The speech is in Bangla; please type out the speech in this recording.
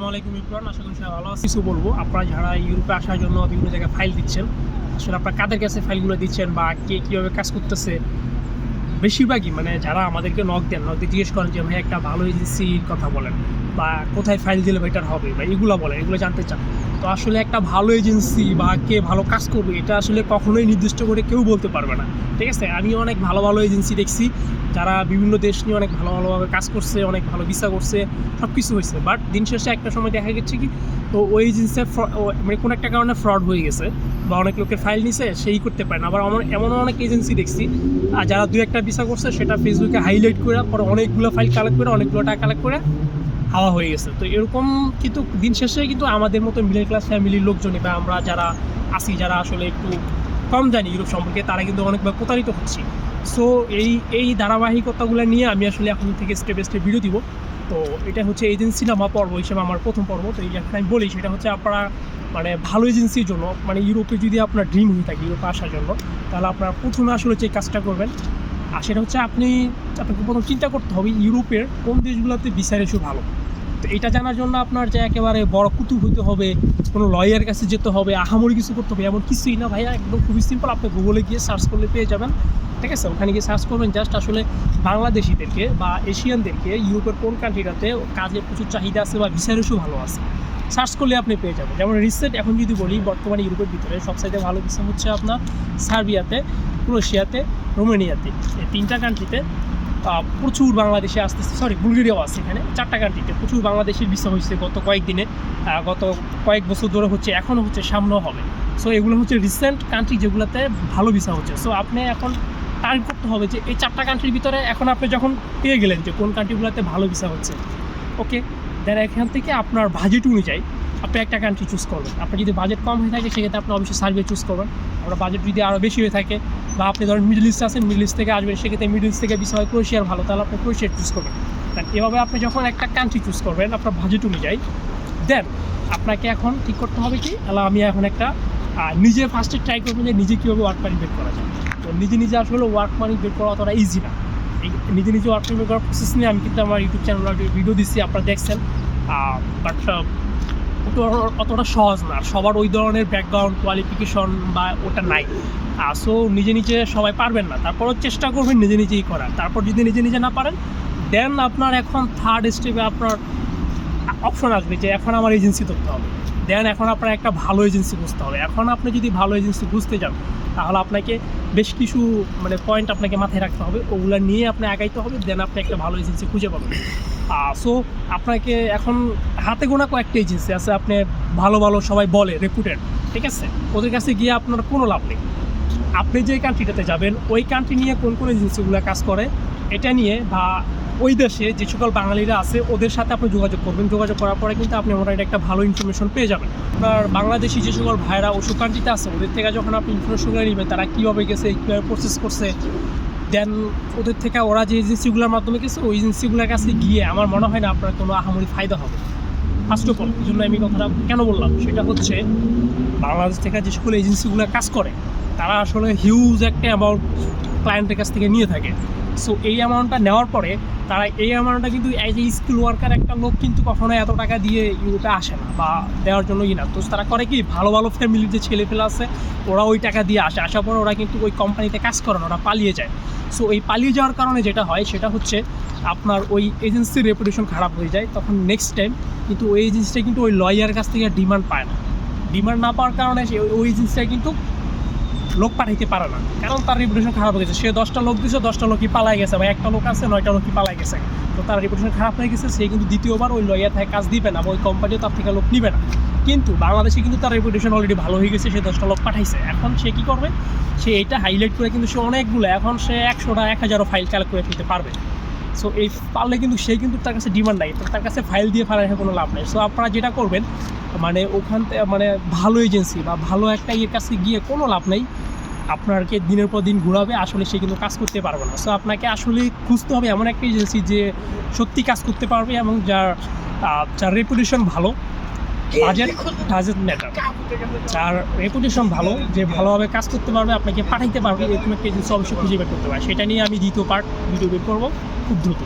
আসসালামু আলাইকুম ইমরান, আশা করি সবাই ভালো আছে কিছু বলব, আপনারা যারা ইউরোপে আসার জন্য বিভিন্ন জায়গায় ফাইল দিচ্ছেন, আসলে আপনারা কাদের কাছে ফাইলগুলো দিচ্ছেন বা কে কীভাবে কাজ করতেছে বেশিরভাগই মানে যারা আমাদেরকে নক দেন নক দিয়ে জিজ্ঞেস করেন যে ভাই একটা ভালো এজেন্সির কথা বলেন বা কোথায় ফাইল দিলে বেটার হবে? বা এগুলো বলেন, এগুলো জানতে চান। তো আসলে একটা ভালো এজেন্সি বা কে ভালো কাজ করবে, এটা আসলে কখনোই নির্দিষ্ট করে কেউ বলতে পারবে না। ঠিক আছে? আমি অনেক ভালো ভালো এজেন্সি দেখছি, যারা বিভিন্ন দেশ নিয়ে অনেক ভালো, ভালোভাবে কাজ করছে, অনেক ভালো ভিসা করছে সব কিছু হয়েছে। বাট দিন শেষে একটা সময় দেখা গেছে কি তো ওই এজেন্সির মানে কোনো একটা কারণে ফ্রড হয়ে গেছে বা অনেক লোকের ফাইল নিছে, সেই করতে পারে না। আবার এমন অনেক এজেন্সি দেখছি আর যারা দু একটা ভিসা করছে, সেটা ফেসবুকে হাইলাইট করে, পরে অনেকগুলো ফাইল কালেক্ট করে, অনেকগুলো টাকা কালেক্ট করে হাওয়া হয়ে গেছে। তো এরকম কিন্তু দিন শেষে কিন্তু আমাদের মতো মিডল ক্লাস ফ্যামিলির লোকজনই বা আমরা যারা আসি যারা আসলে একটু কম জানি ইউরোপ সম্পর্কে, তারা কিন্তু অনেকবার প্রতারিত হচ্ছি। সো এই এই ধারাবাহিকতাগুলো নিয়ে আমি আসলে এখন থেকে স্টেপ স্টেপ ভিডিও দিব। তো এটা হচ্ছে এজেন্সি নামা পর্ব হিসেবে আমার প্রথম পর্ব। তো এই আমি বলি, সেটা হচ্ছে আপনারা মানে ভালো এজেন্সির জন্য মানে ইউরোপে যদি আপনার ড্রিম হয়ে থাকে, ইউরোপে আসার জন্য, তাহলে আপনারা প্রথমে আসলে যে কাজটা করবেন, আর সেটা হচ্ছে আপনি, আপনাকে প্রথম চিন্তা করতে হবে ইউরোপের কোন দেশগুলোতে বিচার ইস্যু ভালো। তো এটা জানার জন্য আপনার যে একেবারে বড় কুতুব হইতে হবে, কোনো লয়ার কাছে যেতে হবে, আহামরি কিছু করতে হবে, এমন কিছুই না ভাইয়া, একদম খুবই সিম্পল আপনি গুগলে গিয়ে সার্চ করলে পেয়ে যাবেন, ঠিক আছে? ওখানে গিয়ে সার্চ করবেন জাস্ট আসলে বাংলাদেশিদেরকে বা এশিয়ানদেরকে ইউরোপের কোন কান্ট্রিটাতে কাজের প্রচুর চাহিদা আছে বা ভিসা রেশিও ভালো আছে। সার্চ করলে আপনি পেয়ে যাবেন। যেমন রিসেন্ট এখন যদি বলি, বর্তমানে ইউরোপের ভিতরে সবসাইতে ভালো ভিসা হচ্ছে আপনার সার্বিয়াতে, ক্রোয়েশিয়াতে, রোমেনিয়াতে। এই তিনটা কান্ট্রিতে প্রচুর বাংলাদেশে আসতেছে সরি বুলগেরিয়াও আছে এখানে, চারটা কান্ট্রিতে প্রচুর বাংলাদেশের ভিসা হয়েছে গত কয়েকদিনে গত কয়েক বছর ধরে হচ্ছে, এখনও হচ্ছে সামনেও হবে। সো এগুলো হচ্ছে রিসেন্ট কান্ট্রি যেগুলোতে ভালো ভিসা হচ্ছে। সো আপনি এখন টার্গেট করতে হবে যে এই চারটা কান্ট্রির ভিতরে এখন আপনি যখন পেয়ে গেলেন যে কোন কান্ট্রিগুলোতে ভালো ভিসা হচ্ছে ওকে দেন এখান থেকে আপনার বাজেট অনুযায়ী আপনি একটা কান্ট্রি চুজ করবেন। আপনার যদি বাজেট কম হয়ে থাকে, সেক্ষেত্রে আপনি অবশ্যই সার্ভে চুজ করবেন। আপনার বাজেট যদি আরও বেশি হয়ে থাকে, বা আপনি ধরেন মিডল ইস্ট আছেন মিডল ইস্ট থেকে আসবেন, সেক্ষেত্রে মিডল ইস্ট থেকে বিষয় ক্রোয়েশিয়ার ভালো, তাহলে আপনি ক্রোয়েশিয়ার চুজ করবেন। এভাবে আপনি যখন একটা কান্ট্রি চুজ করবেন, আপনার বাজেট অনুযায়ী দেন আপনাকে এখন ঠিক করতে হবে কি? তাহলে আমি এখন একটা নিজে ফার্স্টে ট্রাই করবেন যে নিজে কীভাবে ওয়ার্ক পানি বের করা যায়। তো নিজে নিজে আসলে ওয়ার্ক মানি বের করা অতটা ইজি না। এই নিজে নিজে ওয়ার্ক পানি বের করার প্রসেস নিয়ে আমি কিন্তু আমার ইউটিউব চ্যানেলে ভিডিও দিচ্ছি, আপনারা দেখছেন। বাট অতটা সহজ না সবার ওই ধরনের ব্যাকগ্রাউন্ড কোয়ালিফিকেশন বা ওটা নাই। সো নিজে নিজে সবাই পারবেন না, তারপরও চেষ্টা করবেন নিজে নিজেই করার। তারপর যদি নিজে নিজে না পারেন দেন আপনার এখন থার্ড স্টেপে আপনার অপশন আসবে যে এখন আমার এজেন্সি ধরতে হবে। দেন এখন আপনার একটা ভালো এজেন্সি খুঁজতে হবে। এখন আপনি যদি ভালো এজেন্সি খুঁজতে যান, তাহলে আপনাকে বেশ কিছু মানে পয়েন্ট আপনাকে মাথায় রাখতে হবে। ওগুলো নিয়ে আপনি আগাইতে হবে, দেন আপনি একটা ভালো এজেন্সি খুঁজে পাবেন। সো আপনাকে এখন হাতে গোনা কয়েকটা এজেন্সি আছে, আপনি ভালো ভালো সবাই বলে রেপুটেড ঠিক আছে? ওদের কাছে গিয়ে আপনার কোনো লাভ নেই। আপনি যে কান্ট্রিটাতে যাবেন, ওই কান্ট্রি নিয়ে কোন কোন এজেন্সিগুলো কাজ করে, এটা নিয়ে বা ওই দেশে যে সকল বাঙালিরা আছে, ওদের সাথে আপনি যোগাযোগ করবেন। যোগাযোগ করার পরে কিন্তু আপনি মোটামুটি একটা ভালো ইনফরমেশন পেয়ে যাবেন। আপনার বাংলাদেশি যে সকল ভাইরা ওষুধ কান্ট্রিতে আছে, ওদের থেকে যখন আপনি ইনফরমেশনগুলো নেবেন, তারা কীভাবে গেছে, কীভাবে প্রসেস করছে দেন ওদের থেকে ওরা যে এজেন্সিগুলোর মাধ্যমে গেছে, ওই এজেন্সিগুলোর কাছে গিয়ে আমার মনে হয় না আপনার কোনো আহামরি ফায়দা হবে। ফার্স্ট অফ অল এই জন্য আমি কথাটা কেন বললাম? সেটা হচ্ছে, বাংলাদেশ থেকে যে সকল এজেন্সিগুলো কাজ করে, তারা আসলে হিউজ একটা অ্যামাউন্ট ক্লায়েন্টের কাছ থেকে নিয়ে থাকে। সো এই অ্যামাউন্টটা নেওয়ার পরে তারা এই অ্যামাউন্টটা কিন্তু অ্যাজ এ স্কিল ওয়ার্কার একটা লোক কিন্তু কখনো এত টাকা দিয়ে ইউরোপে আসে না বা দেওয়ার জন্য ই না। তো তারা করে কি ভালো ভালো ফ্যামিলির যে ছেলে পেলে আছে, ওরা ওই টাকা দিয়ে আসে। আসার পরে ওরা কিন্তু ওই কোম্পানিতে কাজ করে না, ওরা পালিয়ে যায়। সো এই পালিয়ে যাওয়ার কারণে যেটা হয়, সেটা হচ্ছে আপনার ওই এজেন্সির রেপুটেশন খারাপ হয়ে যায়। তখন নেক্সট টাইম কিন্তু ওই এজেন্সিটা কিন্তু ওই লয়ার কাছ থেকে ডিমান্ড পায় না। ডিমান্ড না পাওয়ার কারণে ওই এজেন্সিটা কিন্তু লোক পাঠাইতে পারে না। কারণ তার রিপুটেশন খারাপ হয়ে গেছে। সে দশটা লোক দিয়েছে দশটা লোকই পালাই গেছে বা একটা লোক আছে, নয়টা লোকই পালাই গেছে। তো তার রিপুটেশন খারাপ হয়ে গেছে, সে কিন্তু দ্বিতীয়বার ওই লয়ার থেকে কাজ দিবে না বা ওই কোম্পানিও তার থেকে লোক নিবে না। কিন্তু বাংলাদেশে কিন্তু তার রেপুটেশন অলরেডি ভালো হয়ে গেছে, সে দশটা লোক পাঠাইছে। এখন সে কী করবে? সে এটা হাইলাইট করে কিন্তু সে অনেকগুলো, এখন সে একশোটা, এক হাজারও ফাইল করে ফেলতে পারবে। সো এই পারলে কিন্তু সে কিন্তু তার কাছে ডিমান্ড নাই, তার কাছে ফাইল দিয়ে ফেলার কোনো লাভ নেই। সো আপনারা যেটা করবেন মানে ওখান মানে ভালো এজেন্সি বা ভালো একটা ইয়ের কাছে গিয়ে কোনো লাভ নেই। আপনাকে দিনের পর দিন ঘুরাবে, আসলে সে কিন্তু কাজ করতে পারবে না। সো আপনাকে আসলে খুঁজতে হবে এমন একটা এজেন্সি যে সত্যি কাজ করতে পারবে এবং যার যার রেপুটেশন ভালো। বাজেট বাজেট ম্যাটার যার রেপুটেশন ভালো যে ভালোভাবে কাজ করতে পারবে আপনাকে পাঠাইতে পারবে এরকম একটা এজেন্সি অবশ্যই খুঁজে বের করতে পারে সেটা নিয়ে আমি দ্বিতীয় পার্ট ভিডিও বের করব খুব দ্রুত।